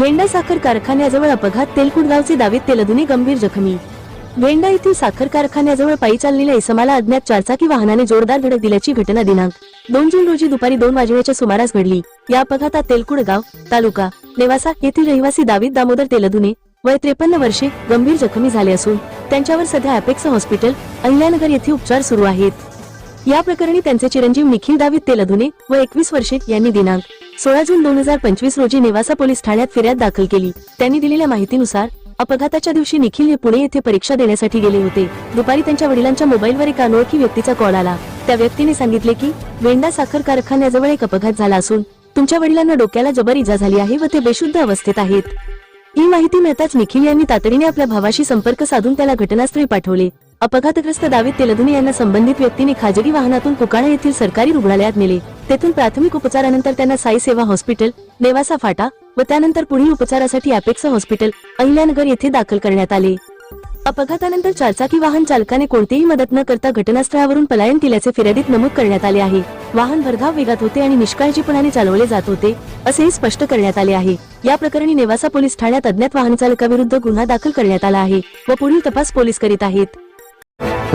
Wanda साखर कारखान्याजवळ अपघात तेलकुडगावचे दावीत तेलधुनी गंभीर जखमी. वेंडा येथील साखर कारखान्याजवळ पायी चाललेल्या इसमाला अज्ञात चारचाकी वाहनाने जोरदार धडक दिल्याची घटना दिनांक दोन जून रोजी दुपारी दोन वाजण्याच्या सुमारास घडली. या अपघातात तेलकुडगाव तालुका नेवासा येथील रहिवासी दावीत दामोदर तेलधुने वय त्रेपन्न वर्षे गंभीर जखमी झाले असून त्यांच्यावर सध्या अपेक्स हॉस्पिटल अहिल्यानगर येथे उपचार सुरू आहेत. या प्रकरणी त्यांचे चिरंजीव निखिल दावीत तेलधुने व एकवीस वर्षे यांनी दिनांक सोळा जून दोन हजार पंचवीस रोजी नेवासा पोलीस ठाण्यात फिर्याद दाखल केली. त्यांनी दिलेल्या माहितीनुसार अपघाताच्या दिवशी निखिल हे पुणे येथे परीक्षा देण्यासाठी गेले होते. दुपारी त्यांच्या वडिलांच्या मोबाईलवर एक अनोळखी व्यक्तीचा कॉल आला. त्या व्यक्तीने सांगितले की वेंडा साखर कारखान्याजवळ एक अपघात झाला असून तुमच्या वडिलांना डोक्याला जबर इजा झाली आहे व ते बेशुद्ध अवस्थेत आहेत. ही माहिती मिळताच निखिल यांनी तातडीने आपल्या भावाशी संपर्क साधून त्याला घटनास्थळी पाठवले. अपघातग्रस्त दावेत तेलधुनी यांना संबंधित व्यक्तीने खाजगी वाहनातून कुकाणा येथील सरकारी रुग्णालयात नेले. तेथून प्राथमिक उपचारानंतर त्यांना साई सेवा हॉस्पिटल नेवासा फाटा व त्यानंतर पुढील उपचारासाठी अपेक्स हॉस्पिटल अहिल्यानगर येथे दाखल करण्यात आले. अपघातानंतर चारचाकी वाहन चालकाने कोणतीही मदत न करता घटनास्थळावरून पलायन केल्याचे फिर्यादीत नमूद करण्यात आले आहे. वाहन भरधाव वेगात होते आणि निष्काळजीपणाने चालवले जात होते असेही स्पष्ट करण्यात आले आहे. या प्रकरणी नेवासा पोलीस ठाण्यात अज्ञात वाहन चालकाविरुद्ध गुन्हा दाखल करण्यात आला आहे व पुढील तपास पोलीस करीत आहेत.